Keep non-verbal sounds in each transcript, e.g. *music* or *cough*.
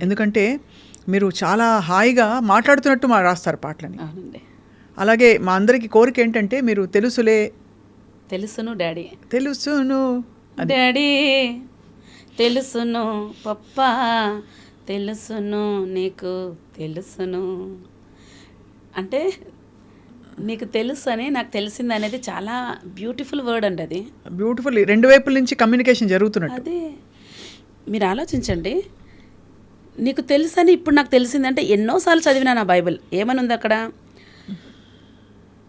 ఎందుకంటే మీరు చాలా హాయిగా మాట్లాడుతున్నట్టు మా రాస్తారు పాటలని. అలాగే మా అందరికి కోరిక ఏంటంటే మీరు తెలుసులే. తెలుసును డాడీ. తెలుసును. డాడీ తెలుసును పప్పా తెలుసును నీకు తెలుసును. అంటే నీకు తెలుసు అని నాకు తెలిసింది అనేది చాలా బ్యూటిఫుల్ వర్డ్ అండి అది. బ్యూటిఫుల్ రెండు వైపుల నుంచి కమ్యూనికేషన్ జరుగుతున్నట్టు. అదే. మీరు ఆలోచించండి నీకు తెలుసని ఇప్పుడు నాకు తెలిసిందంటే ఎన్నోసార్లు చదివినా నా బైబిల్. ఏమనుంది అక్కడ?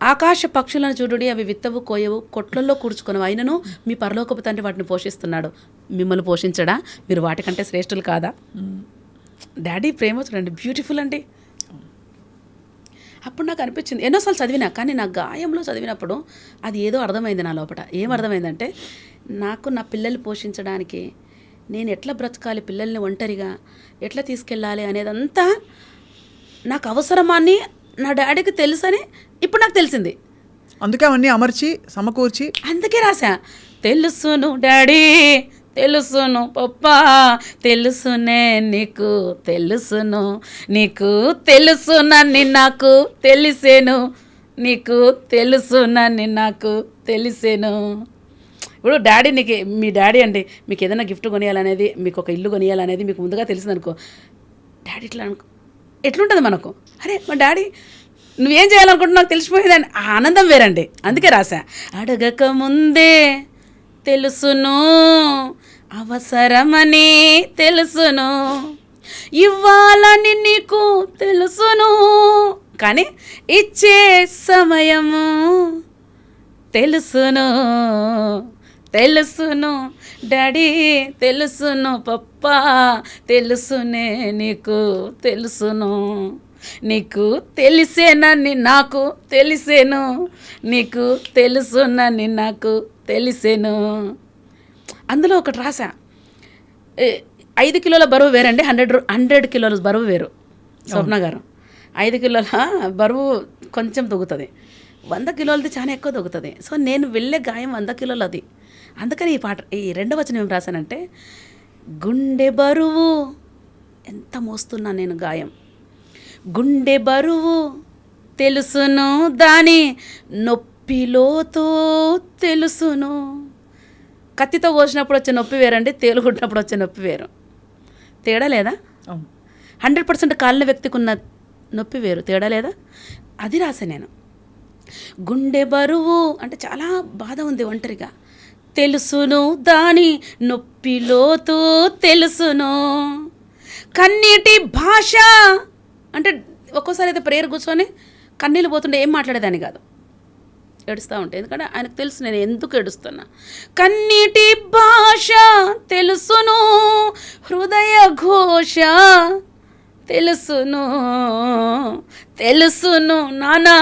ఆకాశ పక్షులను చూడుడి అవి విత్తవు కోయవు కొట్లల్లో కూర్చుకొని అయినను మీ పరలోకపు తండ్రి వాటిని పోషిస్తున్నాడు. మిమ్మల్ని పోషించడా? మీరు వాటికంటే శ్రేష్ఠులు కాదా? డాడీ ప్రేమ చూడండి బ్యూటిఫుల్ అండి. అప్పుడు నాకు అనిపించింది ఎన్నోసార్లు చదివినా కానీ నా గాయంలో చదివినప్పుడు అది ఏదో అర్థమైంది నా లోపల. ఏం అర్థమైందంటే నాకు నా పిల్లలు పోషించడానికి నేను ఎట్లా బ్రతకాలి పిల్లల్ని ఒంటరిగా? ఎట్లా తీసుకెళ్ళాలి అనేదంతా నాకు అవసరమాన్ని నా డాడీకి తెలుసని ఇప్పుడు నాకు తెలిసింది. అందుకే అవన్నీ అమర్చి సమకూర్చి. అందుకే రాసా తెలుసును డాడీ తెలుసును పప్పా తెలుసునే నీకు తెలుసును నీకు తెలుసునని నాకు తెలిసేను నీకు తెలుసునని నాకు తెలిసేను. ఇప్పుడు డాడీ నీకు మీ డాడీ అండి మీకు ఏదైనా గిఫ్ట్ కొనియాలనేది మీకు ఒక ఇల్లు కొనియాలనేది మీకు ముందుగా తెలిసిందనుకో డాడీ ఇట్లా అనుకో ఎట్లుంటుంది మనకు? అరే మా డాడీ నువ్వేం చేయాలనుకుంటున్నా నాకు తెలిసిపోయేదని. ఆనందం వేరండి. అందుకే రాశా. అడగక ముందే తెలుసును అవసరమని తెలుసును ఇవ్వాలని నీకు తెలుసును కానీ ఇచ్చే సమయము తెలుసును తెలుసును. డాడీ తెలుసును పప్పా తెలుసునే నీకు తెలుసును. నీకు తెలిసేనని నాకు తెలిసేను. నీకు తెలుసునని నాకు తెలిసేను. అందులో ఒకటి రాసా ఐదు కిలోల బరువు వేరండి హండ్రెడ్ హండ్రెడ్ కిలోల బరువు వేరు. స్వప్న గారు. ఐదు కిలోల బరువు కొంచెం తగ్గుతుంది. వంద కిలోలది చాలా ఎక్కువ తగ్గుతుంది సో నేను వెళ్ళే గాయం వంద కిలోలు అది అందుకని ఈ పాట ఈ రెండవ వచనం ఏం రాశానంటే గుండె బరువు ఎంత మోస్తున్నా నేను గాయం. గుండె బరువు తెలుసును దాని నొప్పిలోతో తెలుసును. కత్తితో కోసినప్పుడు వచ్చే నొప్పి వేరండి తేలుకుంటున్నప్పుడు వచ్చే నొప్పి వేరు. తేడా లేదా? హండ్రెడ్ పర్సెంట్ కాలిన వ్యక్తికి ఉన్న నొప్పి వేరు. తేడా లేదా? అది రాసా నేను. గుండె బరువు అంటే చాలా బాధ ఉంది ఒంటరిగా. తెలుసును దాని నొప్పిలోతు తెలుసును. కన్నీటి భాష అంటే ఒక్కోసారి అయితే ప్రేయర్ కూర్చొని కన్నీళ్ళు పోతుంటే ఏం మాట్లాడేదాన్ని కాదు. ఏడుస్తూ ఉంటాయి ఎందుకంటే ఆయనకు తెలుసు నేను ఎందుకు ఏడుస్తున్నా. కన్నీటి భాష తెలుసును హృదయ ఘోష తెలుసును తెలుసును నానా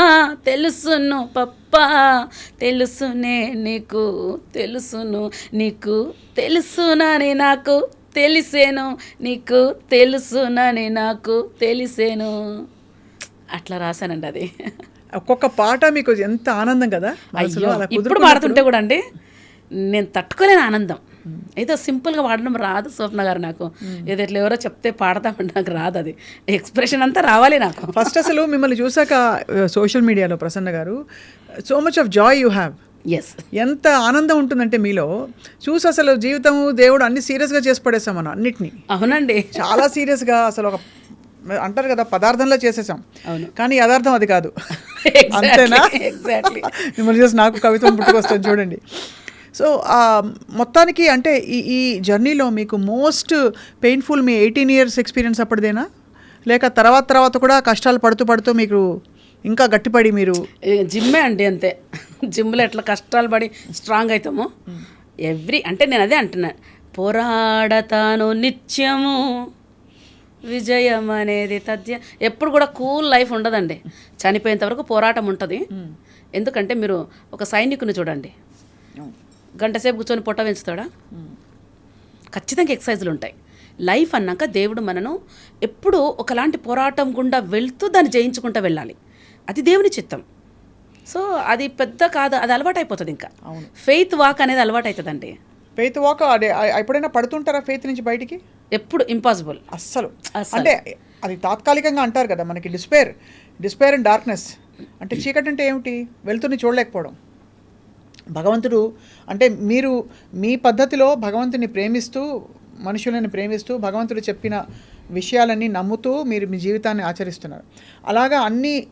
తెలుసును పప్పా తెలుసునే నీకు తెలుసును నీకు తెలుసునని నాకు తెలిసేను నీకు తెలుసునని నాకు తెలిసేను. అట్లా రాశానండి అది. ఒక్కొక్క పాట మీకు ఎంత ఆనందం కదా? అయ్యో ఇప్పుడు పాడుతుంటే కూడా అండి నేను తట్టుకోలేని ఆనందం. ఏదో సింపుల్గా వాడడం రాదు స్వప్న గారు నాకు. ఏదో ఇట్లా ఎవరో చెప్తే పాడతామంటే నాకు రాదు అది. ఎక్స్ప్రెషన్ అంతా రావాలి నాకు. ఫస్ట్ అసలు మిమ్మల్ని చూసాక సోషల్ మీడియాలో Prasanna garu so much of joy you have as ఎంత ఆనందం ఉంటుందంటే మీలో చూసి అసలు జీవితం దేవుడు అన్ని సీరియస్గా చేసి పడేసాం మనం అన్నిటినీ. అవునండి. చాలా సీరియస్గా అసలు ఒక అంటారు కదా పదార్థంలో చేసేసాం. అవును. కానీ యథార్థం అది కాదు. *laughs* అంతేనా? ఎగ్జాక్ట్లీ మిమ్మల్ని చూసి నాకు కవిత్వం పుట్టుకొస్తుంది చూడండి. సో మొత్తానికి అంటే ఈ ఈ జర్నీలో మీకు మోస్ట్ పెయిన్ఫుల్ మీ ఎయిటీన్ ఇయర్స్ ఎక్స్పీరియన్స్ అప్పటిదేనా? లేక తర్వాత తర్వాత కూడా కష్టాలు పడుతూ పడుతూ మీకు ఇంకా గట్టిపడి మీరు జిమ్మే అండి అంతే. జిమ్లో ఎట్లా కష్టాలు పడి స్ట్రాంగ్ అవుతామో ఎవ్రీ అంటే నేను అదే అంటున్నా. పోరాడతాను నిత్యము. విజయం అనేది తథ్య. ఎప్పుడు కూడా కూల్ లైఫ్ ఉండదండి. చనిపోయేంత వరకు పోరాటం ఉంటుంది. ఎందుకంటే మీరు ఒక సైనికుని చూడండి. గంట సేపు కూర్చొని పొట్ట పెంచుతాడా? ఖచ్చితంగా ఎక్సర్సైజులు ఉంటాయి. లైఫ్ అన్నాక దేవుడు మనను ఎప్పుడూ ఒకలాంటి పోరాటం గుండా వెళ్తూ దాన్ని జయించుకుంటూ వెళ్ళాలి. అది దేవుని చిత్తం. సో అది పెద్ద కాదు అది అలవాటు అయిపోతుంది ఇంకా ఫెయిత్ వాక్ అనేది అలవాటు అవుతుందండి ఫెయిత్ వాక్ అదే ఎప్పుడైనా పడుతుంటారా ఫెయిత్ నుంచి బయటికి? ఎప్పుడు ఇంపాసిబుల్ అస్సలు. అంటే అది తాత్కాలికంగా అంటారు కదా మనకి డిస్పేర్ డిస్పేర్ అండ్ డార్క్నెస్ అంటే చీకటి అంటే ఏమిటి? వెలుతురిని చూడలేకపోవడం. భగవంతుడు అంటే మీరు మీ పద్ధతిలో భగవంతుని ప్రేమిస్తూ మనుషులని ప్రేమిస్తూ భగవంతుడు చెప్పిన విషయాలన్నీ నమ్ముతూ మీరు మీ జీవితాన్ని ఆచరిస్తున్నారు. అలాగా అన్ని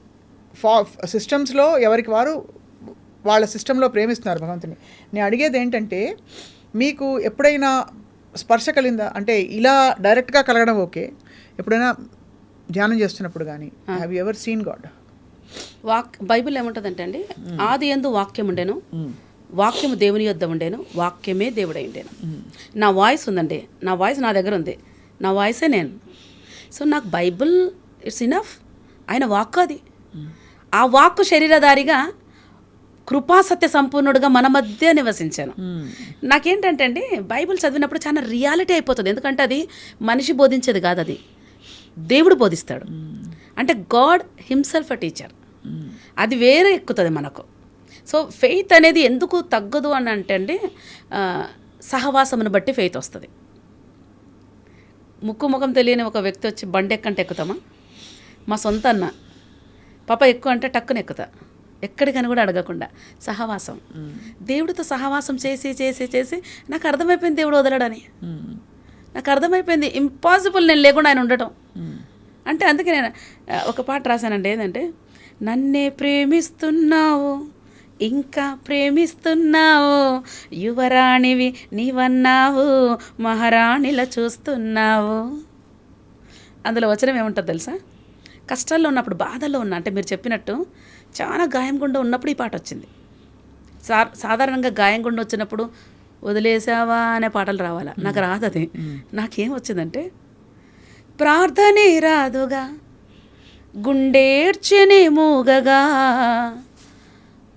ఫా సిస్టమ్స్లో ఎవరికి వారు వాళ్ళ సిస్టంలో ప్రేమిస్తున్నారు భగవంతుని. నేను అడిగేది ఏంటంటే మీకు ఎప్పుడైనా స్పర్శ కలిగిందా? అంటే ఇలా డైరెక్ట్గా కలగడం ఓకే. ఎప్పుడైనా ధ్యానం చేస్తున్నప్పుడు కానీ have ever seen God walk Bible ఏముంటుందంటే అండి ఆది ఎందు వాక్యం ఉండేను వాక్యము దేవుని యొద్ద ఉండేను వాక్యమే దేవుడై ఉండేను. నా వాయిస్ ఉందండి నా వాయిస్ నా దగ్గర ఉంది నా వాయిసే నేను. సో నాకు బైబిల్ ఇట్స్ ఇనఫ్ ఆయన వాక్ అది. ఆ వాక్కు శరీరధారిగా కృపా సత్య సంపూర్ణుడుగా మన మధ్య నివసించాను. నాకేంటంటే అండి బైబిల్ చదివినప్పుడు చాలా రియాలిటీ అయిపోతుంది ఎందుకంటే అది మనిషి బోధించేది కాదు అది. దేవుడు బోధిస్తాడు. అంటే గాడ్ హిమ్సెల్ఫ్ అ టీచర్. అది వేరే ఎక్కుతుంది మనకు. సో ఫెయిత్ అనేది ఎందుకు తగ్గదు అని అంటే అండి సహవాసమును బట్టి ఫెయిత్ వస్తుంది. ముక్కు ముఖం తెలియని ఒక వ్యక్తి వచ్చి బండి ఎక్కంటే ఎక్కుతామా? మా సొంత అన్న. పాప ఎక్కువ అంటే టక్కున ఎక్కుతా. ఎక్కడికని కూడా అడగకుండా. సహవాసం. దేవుడితో సహవాసం చేసి చేసి చేసి నాకు అర్థమైపోయింది దేవుడు వదలడని. నాకు అర్థమైపోయింది. ఇంపాసిబుల్ నేను లేకుండా ఆయన ఉండటం. అంటే అందుకే నేను ఒక పాట రాశానండి. ఏంటంటే నన్నే ప్రేమిస్తున్నావు ఇంకా ప్రేమిస్తున్నావు. యువరాణివి నీవన్నావు మహారాణిలా చూస్తున్నావు. అందులో వచనం ఏముంటుంది తెలుసా? కష్టాల్లో ఉన్నప్పుడు బాధల్లో ఉన్నా అంటే మీరు చెప్పినట్టు చాలా గాయం గుండా ఉన్నప్పుడు ఈ పాట వచ్చింది. సా సాధారణంగా గాయం గుండా వచ్చినప్పుడు వదిలేసావా అనే పాటలు రావాలా? నాకు రాదు అది నాకేం వచ్చిందంటే ప్రార్థనే రాదుగా గుండేర్చని మూగగా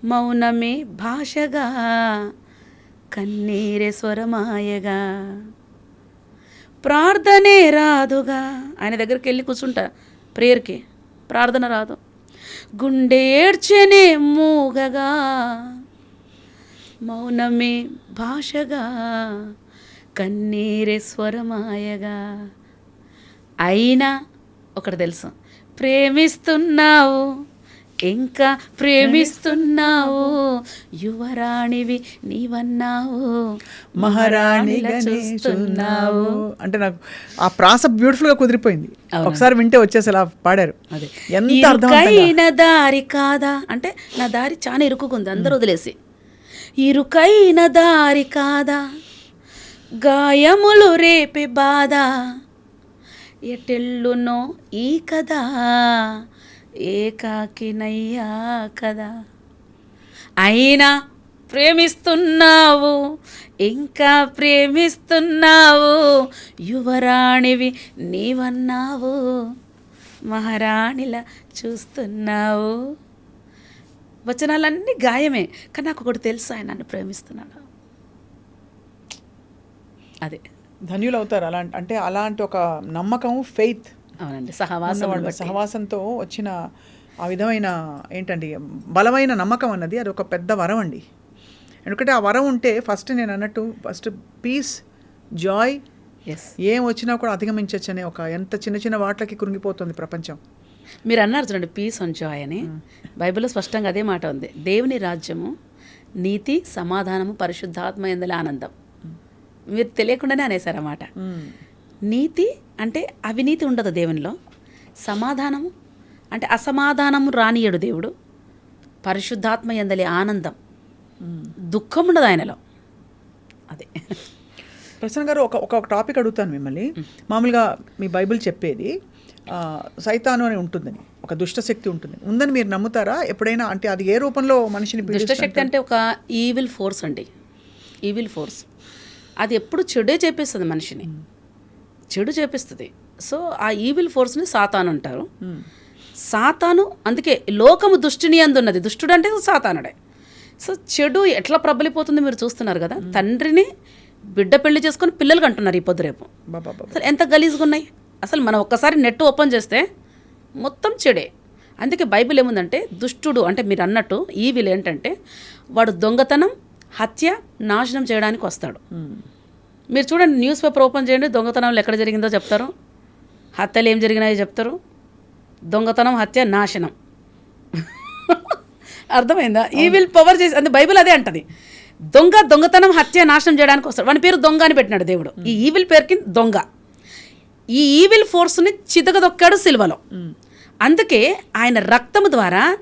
మౌనమే భాషగా కన్నీరే స్వరమాయగా. ప్రార్థనే రాదుగా. ఆయన దగ్గరికి వెళ్ళి కూర్చుంటా ప్రేయర్కి. ప్రార్థన రాదు. గుండె ఏడ్చనే మూగగా మౌనమే భాషగా కన్నీరే స్వరమాయగా. అయినా ఒకటి తెలుసు. ప్రేమిస్తున్నావు ఇంకా ప్రేమిస్తున్నావు యువరాణివి నీవన్నావు మహారాణిగా చూస్తున్నావు. అంటే నాకు ఆ ప్రాస బ్యూటిఫుల్గా కుదిరిపోయింది ఒకసారి వింటే వచ్చేసి అలా పాడారు. అదే. ఎంత అర్థవంతంగా. ఇరుకైన దారి కాదా? అంటే నా దారి చాలా ఇరుకుకుంది అందరూ వదిలేసి. ఇరుకైన దారి కాదా? గాయములు రేపే బాధ. ఎటెళ్ళునో ఈ కదా ఏకాకినయ్యా కదా అయినా ప్రేమిస్తున్నావు ఇంకా ప్రేమిస్తున్నావు యువరాణివి నీవన్నావు మహారాణిలా చూస్తున్నావు. వచనాలన్నీ గాయమే కానీ నాకు ఒకటి తెలుసు ఆయన నన్ను ప్రేమిస్తున్నాడు? అదే. ధన్యులు అవుతారు అలాంటి అంటే అలాంటి ఒక నమ్మకం ఫెయిత్ అవునండి. సహవాసం సహవాసంతో వచ్చిన ఆ విధమైన ఏంటండి బలమైన నమ్మకం అన్నది అది ఒక పెద్ద వరం అండి. ఎందుకంటే ఆ వరం ఉంటే ఫస్ట్ నేను అన్నట్టు ఫస్ట్ పీస్ జాయ్ ఎస్ ఏం వచ్చినా కూడా అధిగమించవచ్చు అనే ఒక ఎంత చిన్న చిన్న వాటికి కృంగిపోతుంది ప్రపంచం. మీరు అన్నారు చూడండి పీస్ అండ్ జాయ్ అని. బైబిల్లో స్పష్టంగా అదే మాట ఉంది. దేవుని రాజ్యము నీతి సమాధానము పరిశుద్ధాత్మ ఎందల ఆనందం. మీరు తెలియకుండానే అనేసారు అన్నమాట. నీతి అంటే అవినీతి ఉండదు దేవునిలో. సమాధానము అంటే అసమాధానము రానియడు దేవుడు. పరిశుద్ధాత్మ ఎందలి ఆనందం. దుఃఖం ఉండదు ఆయనలో. అదే. ప్రసన్న గారు ఒక ఒక టాపిక్ అడుగుతాను మిమ్మల్ని. మామూలుగా మీ బైబిల్ చెప్పేది సైతాను అని ఉంటుందని ఒక దుష్ట శక్తి ఉంటుంది ఉందని మీరు నమ్ముతారా? ఎప్పుడైనా అంటే అది ఏ రూపంలో మనిషిని దుష్టశక్తి అంటే ఒక ఈవిల్ ఫోర్స్ అండి. ఈవిల్ ఫోర్స్ అది ఎప్పుడు చెడే చేపిస్తుంది మనిషిని. చెడు చేపిస్తుంది. సో ఆ ఈవిల్ ఫోర్స్ని సాతాను అంటారు. సాతాను అందుకే లోకము దుష్టిని అందున్నది. దుష్టుడు అంటే సాతానుడే. సో చెడు ఎట్లా ప్రబలిపోతుంది మీరు చూస్తున్నారు కదా? తండ్రిని బిడ్డ పెళ్ళి చేసుకొని పిల్లలు అంటున్నారు ఈ పొద్దు రేపు. అసలు ఎంత గలీజ్గా ఉన్నాయి? అసలు మనం ఒక్కసారి నెట్ ఓపెన్ చేస్తే మొత్తం చెడే. అందుకే బైబిల్ ఏముందంటే దుష్టుడు అంటే మీరు అన్నట్టు ఈవిల్ ఏంటంటే వాడు దొంగతనం హత్య నాశనం చేయడానికి వస్తాడు. మీరు చూడండి న్యూస్ పేపర్ ఓపెన్ చేయండి దొంగతనంలో ఎక్కడ జరిగిందో చెప్తారు. హత్యలు ఏం జరిగినాయో చెప్తారు. దొంగతనం హత్య నాశనం. *laughs* అర్థమైందా? ఈవిల్ పవర్ చేసి అంటే బైబిల్ అదే అంటది. దొంగ దొంగతనం హత్య నాశనం చేయడానికి వస్తాడు. వాని పేరు దొంగ అని పెట్టినాడు దేవుడు. ఈ ఈవిల్ పేరుకి దొంగ. ఈ ఈవిల్ ఫోర్స్ని చితకదొక్కాడు సిల్వలో. అందుకే ఆయన రక్తము ద్వారా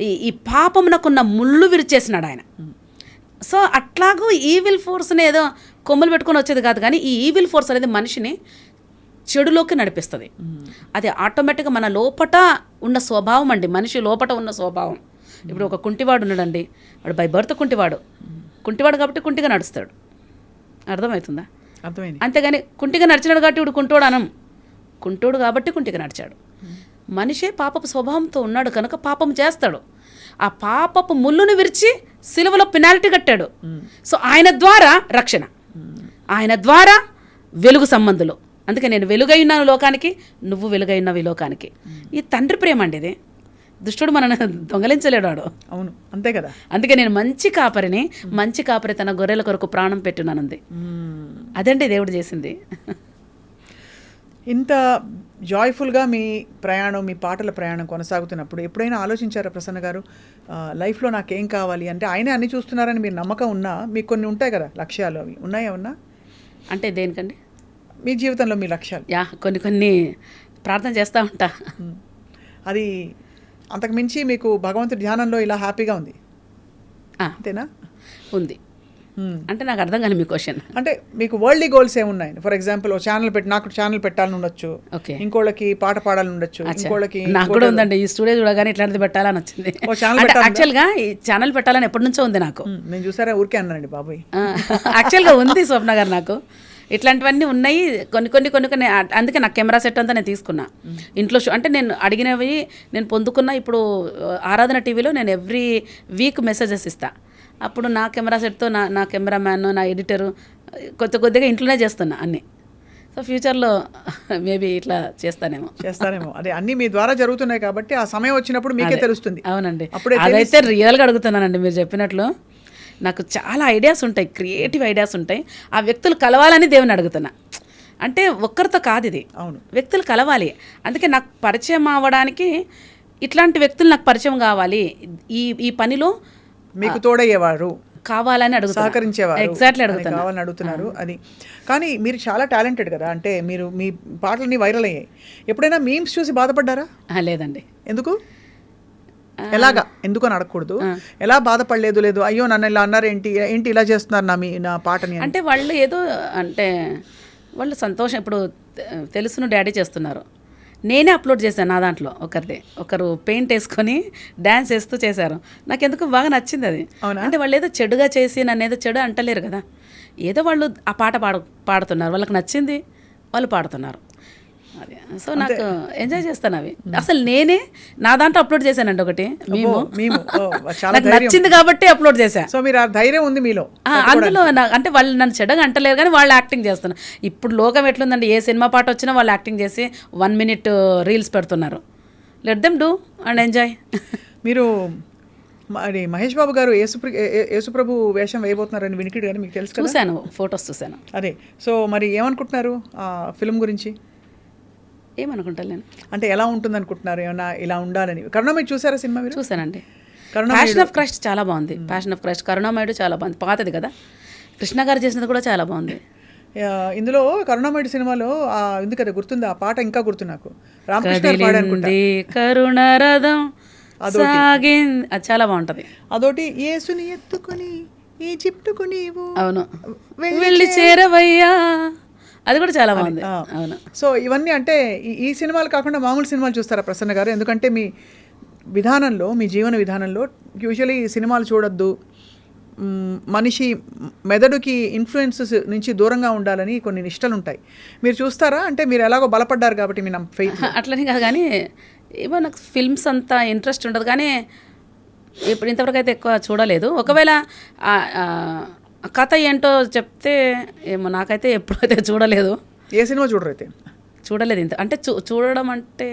ఈ ఈ పాపమునకున్న ముళ్ళు విరిచేసినాడు ఆయన. సో అట్లాగూ ఈవిల్ ఫోర్స్ని ఏదో కొమ్ములు పెట్టుకొని వచ్చేది కాదు కానీ ఈ ఈవిల్ ఫోర్స్ అనేది మనిషిని చెడులోకి నడిపిస్తుంది. అది ఆటోమేటిక్గా మన లోపట ఉన్న స్వభావం అండి. మనిషి లోపట ఉన్న స్వభావం. ఇప్పుడు ఒక కుంటివాడు ఉన్నాడండి. వాడు బై బర్త్ కుంటివాడు. కుంటివాడు కాబట్టి కుంటిగా నడుస్తాడు. అర్థమవుతుందా? అర్థమైంది. అంతేగాని కుంటిగా నడిచినాడు కాబట్టి ఇప్పుడు కుంటోడు అనం. కుంటోడు కాబట్టి కుంటిగా నడిచాడు. మనిషే పాపపు స్వభావంతో ఉన్నాడు కనుక పాపం చేస్తాడు. ఆ పాపపు ముళ్ళును విరిచి సిలువలో పెనాల్టీ కట్టాడు. సో ఆయన ద్వారా రక్షణ. ఆయన ద్వారా వెలుగు సంబంధులు. అందుకే నేను వెలుగై ఉన్నాను లోకానికి నువ్వు వెలుగై ఉన్నావు ఈ లోకానికి. ఈ తండ్రి ప్రేమ అండి ఇది. దుష్టుడు మనను దొంగలించలేడు వాడు. అవును అంతే కదా. అందుకే నేను మంచి కాపరిని మంచి కాపరి తన గొర్రెల కొరకు ప్రాణం పెట్టున్నానంది. అదండి దేవుడు చేసింది. ఇంత జాయ్ఫుల్గా మీ ప్రయాణం మీ పాటల ప్రయాణం కొనసాగుతున్నప్పుడు ఎప్పుడైనా ఆలోచించారా ప్రసన్న గారు? లైఫ్లో నాకేం కావాలి అంటే ఆయనే అన్ని చూస్తున్నారని మీరు నమ్మకం ఉన్నా మీకు కొన్ని ఉంటాయి కదా లక్ష్యాలు అవి. ఉన్నాయా ఉన్నా అంటే దేనికండి? మీ జీవితంలో మీ లక్ష్యాలు. యా కొన్ని కొన్ని ప్రార్థన చేస్తూ ఉంటా. అది అంతకు మించి మీకు భగవంతుడి ధ్యానంలో ఇలా హ్యాపీగా ఉంది? అంతేనా? ఉంది. అంటే నాకు అర్థం కాని మీ క్వశ్చన్. అంటే మీకు వరల్డ్లీ గోల్స్ ఏమున్నాయి? ఫర్ ఎగ్జాంపుల్ ఛానల్ పెట్టి నాకు ఛానల్ పెట్టాలని ఉండొచ్చు. ఓకే. ఇంకోళ్ళకి పాట పాడాలని ఉండొచ్చు. ఇంకోళ్ళకి నాకు కూడా ఉందండి. ఈ స్టూడియో చూడగానే ఇట్లాంటిది పెట్టాలని వచ్చింది. పెట్టాలందా? యాక్చువల్గా ఈ ఛానల్ పెట్టాలని ఎప్పటి నుంచో ఉంది నాకు. నేను చూసారా? ఊరికే అన్నానండి బాబాయ్. ఆ, యాక్చువల్గా ఉంది స్వప్న గారు నాకు. ఇట్లాంటివన్నీ ఉన్నాయి. కొన్ని కొన్ని కొన్ని కొన్ని అందుకే నా కెమెరా సెట్ అంతా నేను తీసుకున్నా. ఇంట్లో షూ- అంటే నేను అడిగినవి నేను పొందుకున్న ఇప్పుడు ఆరాధన టీవీలో నేను ఎవ్రీ వీక్ మెసేజెస్ ఇస్తా. అప్పుడు నా కెమెరా సెట్తో నా నా కెమెరామ్యాన్ నా ఎడిటరు కొద్ది కొద్దిగా ఇంట్లోనే చేస్తున్నా అన్నీ. సో ఫ్యూచర్లో మేబీ ఇట్లా చేస్తానేమో. చేస్తారేమో. అదే అన్ని మీ ద్వారా జరుగుతున్నాయి కాబట్టి ఆ సమయం వచ్చినప్పుడు మీకే తెలుస్తుంది. అవునండి. అప్పుడే అదైతే రియల్గా అడుగుతున్నానండి మీరు చెప్పినట్లు. నాకు చాలా ఐడియాస్ ఉంటాయి క్రియేటివ్ ఐడియాస్ ఉంటాయి. ఆ వ్యక్తులు కలవాలని దేవుని అడుగుతున్నా. అంటే ఒక్కరితో కాదు ఇది. అవును. వ్యక్తులు కలవాలి. అందుకే నాకు పరిచయం అవ్వడానికి ఇట్లాంటి వ్యక్తులు నాకు పరిచయం కావాలి. ఈ ఈ పనిలో మీకు తోడయ్యేవారు. కావాలని అడుగుతున్నా. సహకరించేవారు. ఎగ్జాక్ట్లీ అని అడుగుతున్నా. కావాలని అడుగుతున్నారు అది. కానీ మీరు చాలా టాలెంటెడ్ కదా అంటే మీరు మీ పాటలన్నీ వైరల్ అయ్యాయి. ఎప్పుడైనా మీమ్స్ చూసి బాధపడ్డారా? లేదండి. ఎందుకు? ఎలాగా? ఎందుకు అని అడగకూడదు ఎలా బాధపడలేదు లేదు అయ్యో నన్ను ఇలా అన్నారు ఏంటి ఏంటి ఇలా చేస్తున్నారు నా మీ నా పాటని. అంటే వాళ్ళు ఏదో అంటే వాళ్ళు సంతోషం ఇప్పుడు తెలుసును డాడీ చేస్తున్నారు. నేనే అప్లోడ్ చేశాను నా దాంట్లో ఒకరిది. ఒకరు పెయింట్ వేసుకొని డ్యాన్స్ వేస్తూ చేశారు. నాకు ఎందుకు బాగా నచ్చింది అది? అంటే వాళ్ళు ఏదో చెడుగా చేసి నన్ను ఏదో చెడు అంటలేరు కదా. ఏదో వాళ్ళు ఆ పాట పాడు పాడుతున్నారు. వాళ్ళకి నచ్చింది వాళ్ళు పాడుతున్నారు. అదే. సో నాకు ఎంజాయ్ చేస్తాను అవి. అసలు నేనే నా దాంట్లో అప్లోడ్ చేశానండి ఒకటి మేము. నాకు నచ్చింది కాబట్టి అప్లోడ్ చేశా. సో మీరు ఆ ధైర్యం ఉంది మీలో. అందులో అంటే వాళ్ళు నన్ను చెడ్డగా అంటలేరు కానీ వాళ్ళు యాక్టింగ్ చేస్తున్నారు. ఇప్పుడు లోకం ఎట్లుందండి? ఏ సినిమా పాట వచ్చినా వాళ్ళు యాక్టింగ్ చేసి వన్ మినిట్ రీల్స్ పెడుతున్నారు. Let them do and enjoy మీరు మరి మహేష్ బాబు గారు యేసుప్ర యేసుప్రభు వేషం వేయబోతున్నారని వినికిడు కానీ మీకు తెలుసు చూశాను ఫొటోస్ చూశాను. అదే. సో మరి ఏమనుకుంటున్నారు ఆ ఫిల్మ్ గురించి? ఏమనుకుంటాను నేను? అంటే ఎలా ఉంటుంది అనుకుంటున్నారు ఏమన్నా ఇలా ఉండాలని. కరుణామయ్య చూసారా సినిమా మీరు? కరుణామయుడు- ప్యాషన్ ఆఫ్ క్రైస్ట్ చాలా బాగుంది. ప్యాషన్ ఆఫ్ క్రైస్ట్ కరుణామయుడు చాలా బాగుంది. పాతది కదా? కృష్ణ గారు చేసినది కూడా చాలా బాగుంది. ఇందులో కరుణామయుడు సినిమాలో ఉంది కదా గుర్తుంది? ఆ పాట ఇంకా గుర్తు నాకు. రామకృష్ణ కరుణ రథం సాగింది. అది చాలా బాగుంటది. అదొకటి యేసుని ఎత్తుకుని ఈజిప్టుకు నీవు అవును. వెళ్ళి చేరవయ్యా. అది కూడా చాలా బాగుంది. అవును. సో ఇవన్నీ అంటే ఈ- సినిమాలు కాకుండా మామూలు సినిమాలు చూస్తారా ప్రసన్న గారు? ఎందుకంటే మీ విధానంలో మీ జీవన విధానంలో యూజువలీ సినిమాలు చూడొద్దు. మనిషి మెదడుకి ఇన్ఫ్లుయెన్సెస్ నుంచి దూరంగా ఉండాలని కొన్ని నిష్టలు ఉంటాయి మీరు చూస్తారా? అంటే మీరు ఎలాగో బలపడ్డారు కాబట్టి మీ నమ్మ ఫెయిత్ *laughs* అట్లని కాదు కానీ ఏమో నాకు ఫిల్మ్స్ అంత ఇంట్రెస్ట్ ఉండదు. కానీ ఇప్పుడు ఇంతవరకు అయితే ఎక్కువ చూడలేదు. ఒకవేళ కథ ఏంటో చెప్తే ఏమో నాకైతే ఎప్పుడైతే చూడలేదు. ఏ సినిమా చూడరు అయితే? చూడలేదు ఇంత. అంటే చూ చూడడం అంటే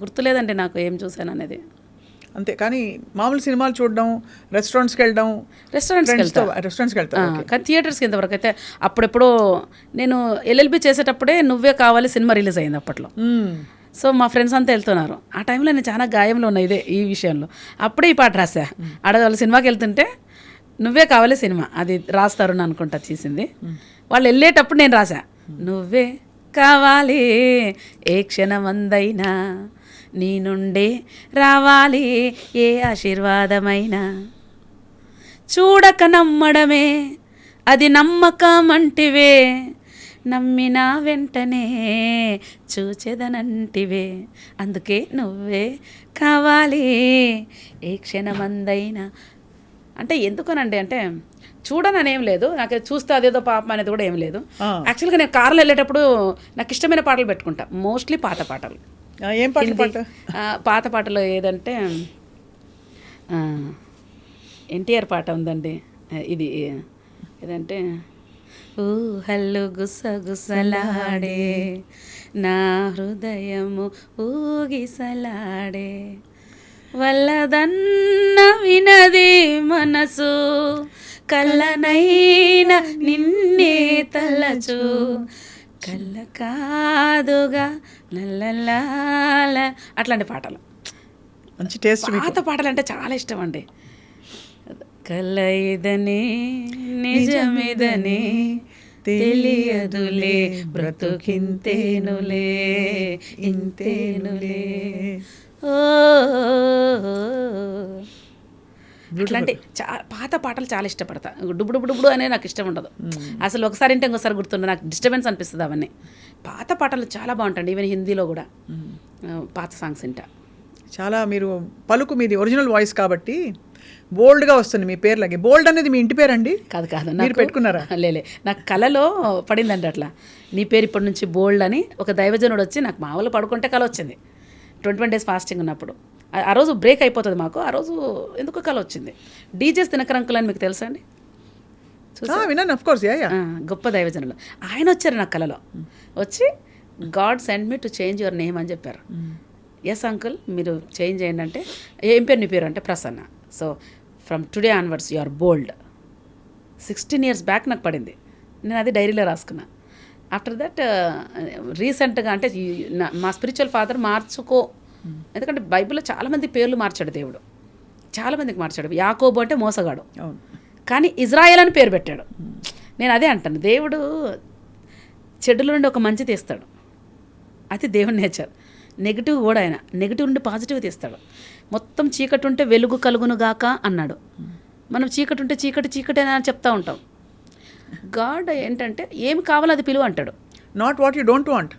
గుర్తులేదండి నాకు ఏం చూశాను అనేది. అంతే కానీ మామూలు సినిమాలు చూడడం రెస్టారెంట్స్కి వెళ్ళడం రెస్టారెంట్స్కి వెళ్తా రెస్టారెంట్స్కి వెళ్తాం కానీ థియేటర్స్కి ఇంతవరకు అయితే అప్పుడెప్పుడో నేను ఎల్ఎల్బి చేసేటప్పుడే నువ్వే కావాలి సినిమా రిలీజ్ అయింది అప్పట్లో. సో మా ఫ్రెండ్స్ అంతా వెళ్తున్నారు. ఆ టైంలో నేను చాలా గాయంలో ఉన్నా ఇదే ఈ విషయంలో. అప్పుడే ఈ పాట రాసా ఆడవాళ్ళు సినిమాకి వెళ్తుంటే నువ్వే కావాలి సినిమా. అది రాస్తారు అనుకుంటా తీసింది. వాళ్ళు వెళ్ళేటప్పుడు నేను రాసా నువ్వే కావాలి ఏ క్షణమందైనా నీ నుండే రావాలి ఏ ఆశీర్వాదమైనా. చూడక నమ్మడమే అది నమ్మకం అంటివే నమ్మిన వెంటనే చూచెదనంటివే. అందుకే నువ్వే కావాలి ఏ క్షణమందైనా అంటే ఎందుకనండి అంటే చూడననేం లేదు. నాకు చూస్తే అదేదో పాపం అనేది కూడా ఏం లేదు. యాక్చువల్గా నేను కార్లో వెళ్ళేటప్పుడు నాకు ఇష్టమైన పాటలు పెట్టుకుంటా. మోస్ట్లీ పాత పాటలు. ఏం పాట హిందీ. పాట? ఆ, పాత పాటలు ఏదంటే ఎన్టీఆర్ పాట ఉందండి. ఇది ఏదంటే ఊహల్లు గుసగుసలాడే నా హృదయము ఊగిసలాడే వల్లదన్న వినది మనసు. కళ్ళనైన నిన్నే తలచు. కళ్ళ కాదుగా నల్లలాల. అట్లాంటి పాటలు. మంచి టేస్ట్ పాత పాటలు అంటే చాలా ఇష్టం అండి కళ్ళ ఇదని నిజమిదని తెలియదులే బ్రతుకింతేనులే ఇంతేనులే. ఓ అట్లాంటి చా పాత పాటలు చాలా ఇష్టపడతా. డుబుడు డుబుడు అనే నాకు ఇష్టం ఉండదు. అసలు ఒకసారి అంటే ఇంకోసారి గుర్తుండదు. నాకు డిస్టర్బెన్స్ అనిపిస్తుంది అవన్నీ. పాత పాటలు చాలా బాగుంటాయి ఈవెన్ హిందీలో కూడా. పాత సాంగ్స్ వింటా. చాలా మీరు పలుకు మీది ఒరిజినల్ వాయిస్ కాబట్టి బోల్డ్గా వస్తుంది మీ పేర్లకి. బోల్డ్ అనేది మీ ఇంటి పేరండి? కాదు కాదు. మీరు పెట్టుకున్నారా? లేలే నాకు కళలో పడిందండి అట్లా. నీ పేరు ఇప్పటి నుంచి బోల్డ్ అని ఒక దైవజనుడు వచ్చి నాకు మామూలు పడుకుంటే కళ వచ్చింది. ట్వంటీ వన్ డేస్ ఫాస్టింగ్ ఉన్నప్పుడు. ఆ- రోజు బ్రేక్ అయిపోతుంది మాకు. ఆ రోజు ఎందుకు కళ వచ్చింది? డీజేస్ దినకరంకులు అని మీకు తెలుసా అండి? ఆ, విన్నాను అఫ్ కోర్స్ గొప్ప దైవజనులు. ఆయన వచ్చారు నా కళలో వచ్చి God send me to change your name అని చెప్పారు. ఎస్ అంకుల్ మీరు చేంజ్ చేయండి అంటే ఏం పేరు నీ పేరు అంటే Prasanna. So from today onwards you are bold sixteen years back నాకు పడింది. నేను అది డైరీలో రాసుకున్నా. ఆఫ్టర్ దట్ రీసెంట్గా అంటే మా స్పిరిచువల్ ఫాదర్ మార్చుకో ఎందుకంటే బైబిల్లో చాలామంది పేర్లు మార్చాడు దేవుడు. చాలామందికి మార్చాడు. యాకోబు అంటే మోసగాడు. అవును. కానీ ఇజ్రాయెల్ అని పేరు పెట్టాడు. నేను అదే అంటాను. దేవుడు చెడుల నుండి ఒక మంచి తీస్తాడు. అది దేవుని నేచర్. నెగిటివ్ కూడా ఆయన. నెగిటివ్ నుండి పాజిటివ్ తీస్తాడు. మొత్తం చీకటి ఉంటే వెలుగు కలుగును గాక అన్నాడు. మనం చీకటి ఉంటే చీకటి చీకటి అని చెప్తా ఉంటాం. గాడ్ ఏంటంటే ఏమి కావాలో అది పిలువ అంటాడు. Not what you don't want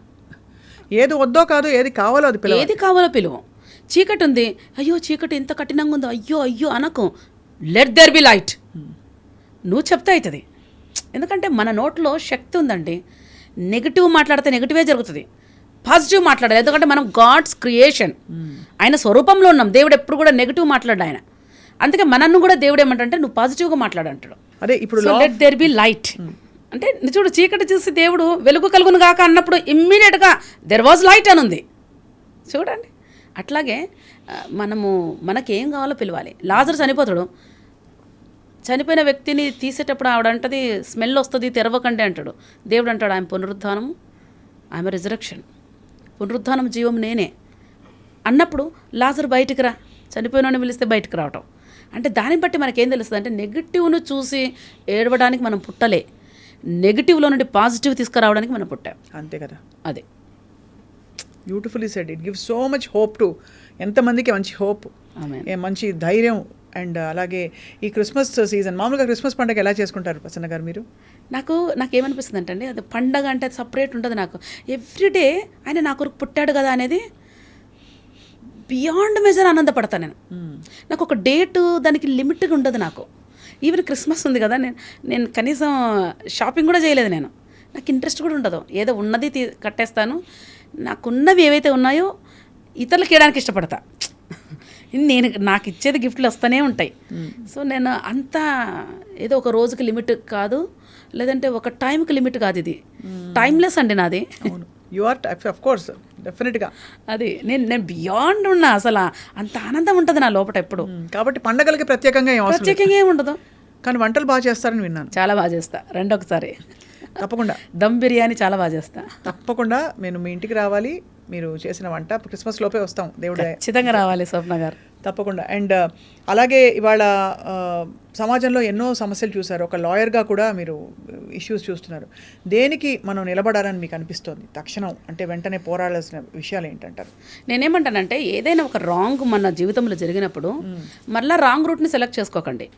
ఏది వద్దో కాదు ఏది కావాలో అది పిలవాలి. ఏది కావాలో పిలువం. చీకటి ఉంది అయ్యో చీకటి ఎంత కఠినంగా ఉందో. అయ్యో అయ్యో అనకు. లెట్ దెర్ బి లైట్ నువ్వు చెప్తే అవుతుంది ఎందుకంటే మన నోట్లో శక్తి ఉందండి. నెగిటివ్ మాట్లాడితే నెగిటివే జరుగుతుంది. పాజిటివ్ మాట్లాడాలి. ఎందుకంటే మనం గాడ్స్ క్రియేషన్ ఆయన స్వరూపంలో ఉన్నాం. దేవుడు ఎప్పుడు కూడా నెగిటివ్ మాట్లాడు ఆయన. అందుకే మనన్ను కూడా దేవుడు ఏమంటే నువ్వు పాజిటివ్గా మాట్లాడు అంటాడు. అదే ఇప్పుడు లెట్ దేర్ బి లైట్ అంటే చూడు చీకటి చూసి దేవుడు వెలుగు కలుగును గాక అన్నప్పుడు ఇమ్మీడియట్గా దెర్ వాజ్ లైట్ అని ఉంది. చూడండి. అట్లాగే మనము మనము మనకేం కావాలో పిలవాలి. లాజర్ చనిపోతాడు. చనిపోయిన వ్యక్తిని తీసేటప్పుడు ఆవిడ అంటది స్మెల్ వస్తుంది తెరవకండి అంటాడు. దేవుడు అంటాడు ఆయన పునరుద్ధానం ఆమె రిజరక్షన్ పునరుద్ధానం జీవం నేనే. అన్నప్పుడు లాజర్ బయటికి రా. చనిపోయిన పిలిస్తే బయటికి రావటం. అంటే దాన్ని బట్టి మనకేం తెలుస్తుంది? అంటే నెగిటివ్ను చూసి ఏడవడానికి మనం పుట్టలే. నెగిటివ్లో నుండి పాజిటివ్ తీసుకురావడానికి మనం పుట్టాం. అంతే కదా. అదే. Beautifully said it give so much hope to ఎంతమందికి మంచి హోప్ మంచి ధైర్యం అండ్ అలాగే ఈ క్రిస్మస్ సీజన్ మామూలుగా క్రిస్మస్ పండుగ ఎలా చేసుకుంటారు ప్రసన్న గారు మీరు? నాకు నాకేమనిపిస్తుంది అంటే అది పండగ అంటే సపరేట్ ఉంటుంది నాకు. ఎవ్రీడే ఆయన నా కొరకు పుట్టాడు కదా అనేది బియాండ్ మెజర్ ఆనందపడతాను నేను. నాకు ఒక డేటు దానికి లిమిట్గా ఉండదు నాకు. ఈవెన్ క్రిస్మస్ ఉంది కదా నేను నేను కనీసం షాపింగ్ కూడా చేయలేదు నేను. నాకు ఇంట్రెస్ట్ కూడా ఉండదు. ఏదో ఉన్నది తీ కట్టేస్తాను. నాకున్నవి ఏవైతే ఉన్నాయో ఇతరులకు ఇవ్వడానికి ఇష్టపడతా. నేను నాకు ఇచ్చేది గిఫ్ట్లు వస్తూనే ఉంటాయి. సో నేను అంత ఏదో ఒక రోజుకి లిమిట్ కాదు. లేదంటే ఒక టైంకి లిమిట్ కాదు ఇది. టైమ్లెస్ అండి నాది. యు ఆర్ అఫ్ కోర్స్ డెఫినెట్గా అది నేను నేను బియాండ్ ఉన్నా అసలు. అంత ఆనందం ఉంటుంది నా లోపల ఎప్పుడు. కాబట్టి పండగలకి ప్రత్యేకంగా. ప్రత్యేకంగా ఏమి ఉండదు. కానీ వంటలు బాగా చేస్తారని విన్నాను. చాలా బాగా చేస్తా. రెండొకసారి. తప్పకుండా. దమ్ బిర్యానీ చాలా బాగా చేస్తా. తప్పకుండా నేను మీ ఇంటికి రావాలి. మీరు చేసిన వంట క్రిస్మస్ లోపే వస్తాం దేవుడే ఖచ్చితంగా రావాలి స్వప్న గారు. తప్పకుండా. అండ్ అలాగే ఇవాళ ఆ, సమాజంలో ఎన్నో సమస్యలు చూశారు. ఒక లాయర్గా కూడా మీరు ఇష్యూస్ చూస్తున్నారు. దేనికి మనం నిలబడాలని మీకు అనిపిస్తోంది? తక్షణం అంటే వెంటనే పోరాడాల్సిన విషయాలు ఏంటంటారు? నేనేమంటానంటే ఏదైనా ఒక రాంగ్ మన జీవితంలో జరిగినప్పుడు మళ్ళీ రాంగ్ రూట్ని సెలెక్ట్ చేసుకోకండి.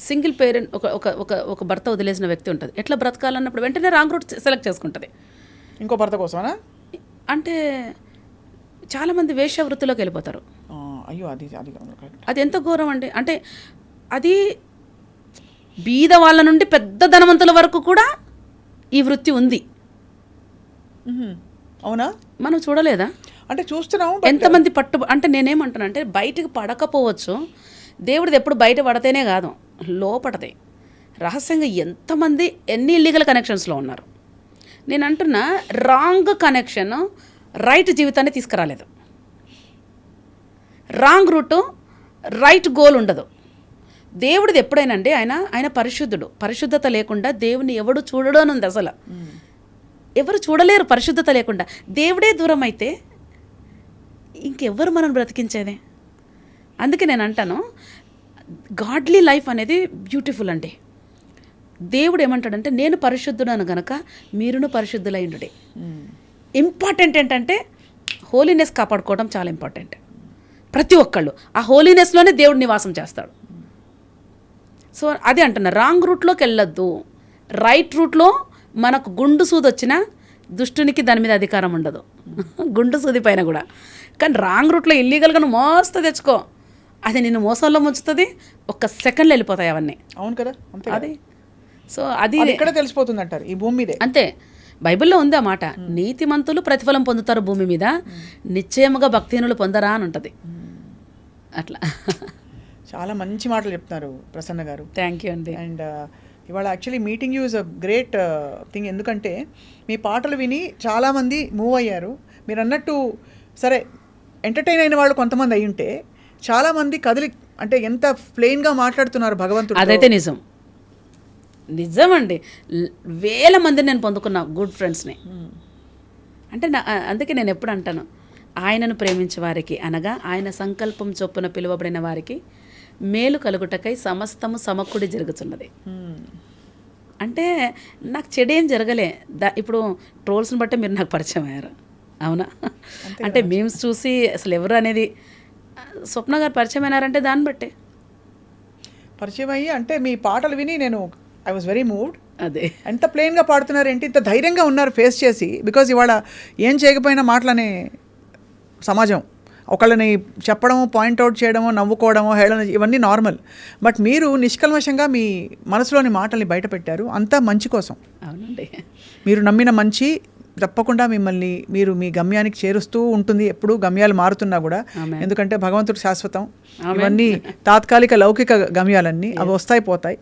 సింగిల్ పేరెంట్ ఒక ఒక ఒక ఒక భర్త వదిలేసిన వ్యక్తి ఉంటుంది. ఎట్లా బ్రతకాలన్నప్పుడు వెంటనే రాంగ్ రూట్ సెలెక్ట్ చేసుకుంటుంది. ఇంకో భర్త కోసమనా? అంటే చాలామంది వేశ్య వృత్తిలోకి వెళ్ళిపోతారు. అయ్యో అది అది అది ఎంత ఘోరం అండి? అంటే అది బీద వాళ్ళ నుండి పెద్ద ధనవంతుల వరకు కూడా ఈ వృత్తి ఉంది. అవునా? మనం చూడలేదా? అంటే చూస్తున్నాం but- ఎంతమంది పట్టు అంటే నేనేమంటానంటే బయటికి పడకపోవచ్చు. దేవుడిది ఎప్పుడు బయట పడితేనే కాదు లోపడదే రహస్యంగా ఎంతమంది ఎన్ని ఇల్లీగల్ కనెక్షన్స్లో ఉన్నారు? నేను అంటున్నా రాంగ్ కనెక్షన్ రైట్ జీవితాన్ని తీసుకురాలేదు. రాంగ్ రూటు రైట్ గోల్ ఉండదు. దేవుడిది ఎప్పుడైనండి ఆయన ఆయన పరిశుద్ధుడు. పరిశుద్ధత లేకుండా దేవుని ఎవడు చూడడు అని ఉంది అసలు ఎవరు చూడలేరు పరిశుద్ధత లేకుండా. దేవుడే దూరం అయితే ఇంకెవ్వరు మనం బ్రతికించేది? అందుకే నేను అంటాను గాడ్లీ లైఫ్ అనేది బ్యూటిఫుల్ అండి. దేవుడు ఏమంటాడంటే నేను పరిశుద్ధుడను గనక మీరును పరిశుద్ధులైండుడే మ్మ్. ఇంపార్టెంట్ ఏంటంటే హోలీనెస్ కాపాడుకోవడం చాలా ఇంపార్టెంట్. ప్రతి ఒక్కళ్ళు. ఆ హోలీనెస్లోనే దేవుడు నివాసం చేస్తాడు. సో అదే అంటున్నా రాంగ్ రూట్లోకి వెళ్ళొద్దు. రైట్ రూట్లో మనకు గుండు సూది వచ్చినా దుష్టునికి దాని మీద అధికారం ఉండదు. *laughs* గుండు సూది పైన కూడా. కానీ రాంగ్ రూట్లో ఇల్లీగల్గా నువ్వు మోస్తూ తెచ్చుకో. అది నిన్ను మోసంలో ముంచుతుంది. ఒక్క సెకండ్లో వెళ్ళిపోతాయి అవన్నీ. అవును కదా? అంతే అది. సో అది అది ఇక్కడ తెలిసిపోతుంది అంటారు ఈ భూమి మీదే. అంతే. బైబిల్లో ఉంది ఆ మాట. నీతిమంతులు ప్రతిఫలం పొందుతారు భూమి మీద. నిశ్చయముగా భక్తిహీనులు పొందరా అని ఉంటుంది. అట్లా. చాలా మంచి మాటలు చెప్తున్నారు ప్రసన్న గారు. థ్యాంక్ యూ అండి. అండ్ ఇవాళ actually meeting you is a great thing ఎందుకంటే మీ పాటలు విని చాలామంది మూవ్ అయ్యారు. మీరు అన్నట్టు సరే ఎంటర్టైన్ అయిన వాళ్ళు కొంతమంది అయి ఉంటే చాలామంది కదిలి అంటే ఎంత ప్లెయిన్గా మాట్లాడుతున్నారు భగవంతుడు అదైతే నిజం. నిజం అండి వేల మంది నేను పొందుకున్నా గుడ్ ఫ్రెండ్స్ని అంటే నా అందుకే నేను ఎప్పుడు అంటాను ఆయనను ప్రేమించే వారికి అనగా ఆయన సంకల్పం చొప్పున పిలువబడిన వారికి మేలు కలుగుటకై సమస్తము సమకూడి జరుగుతున్నది అంటే నాకు చెడేం జరగలే. దా ఇప్పుడు ట్రోల్స్ని బట్టే మీరు నాకు పరిచయం అయ్యారు. అవునా? అంటే మీమ్స్ చూసి అసలు ఎవరు అనేది స్వప్న గారు పరిచయం అయినారంటే దాన్ని బట్టే. పరిచయం అయ్యి అంటే మీ పాటలు విని నేను ఐ వాజ్ వెరీ మూవ్డ్ అదే. ఎంత ప్లెయిన్గా పాడుతున్నారు ఏంటి? ఇంత ధైర్యంగా ఉన్నారు ఫేస్ చేసి. బికాజ్ ఇవాళ ఏం చేయకపోయినా మాటలనే సమాజం. ఒకళ్ళని చెప్పడము పాయింట్అవుట్ చేయడము నవ్వుకోవడము హేళన ఇవన్నీ నార్మల్ బట్ మీరు నిష్కల్మషంగా మీ మనసులోని మాటల్ని బయట పెట్టారు అంతా మంచి కోసం. అవునండి. మీరు నమ్మిన మంచి తప్పకుండా మిమ్మల్ని మీరు మీ గమ్యానికి చేరుస్తూ ఉంటుంది. ఎప్పుడు గమ్యాలు మారుతున్నా కూడా. ఎందుకంటే భగవంతుడు శాశ్వతం. ఇవన్నీ తాత్కాలిక లౌకిక గమ్యాలన్నీ. అవి వస్తాయి పోతాయి.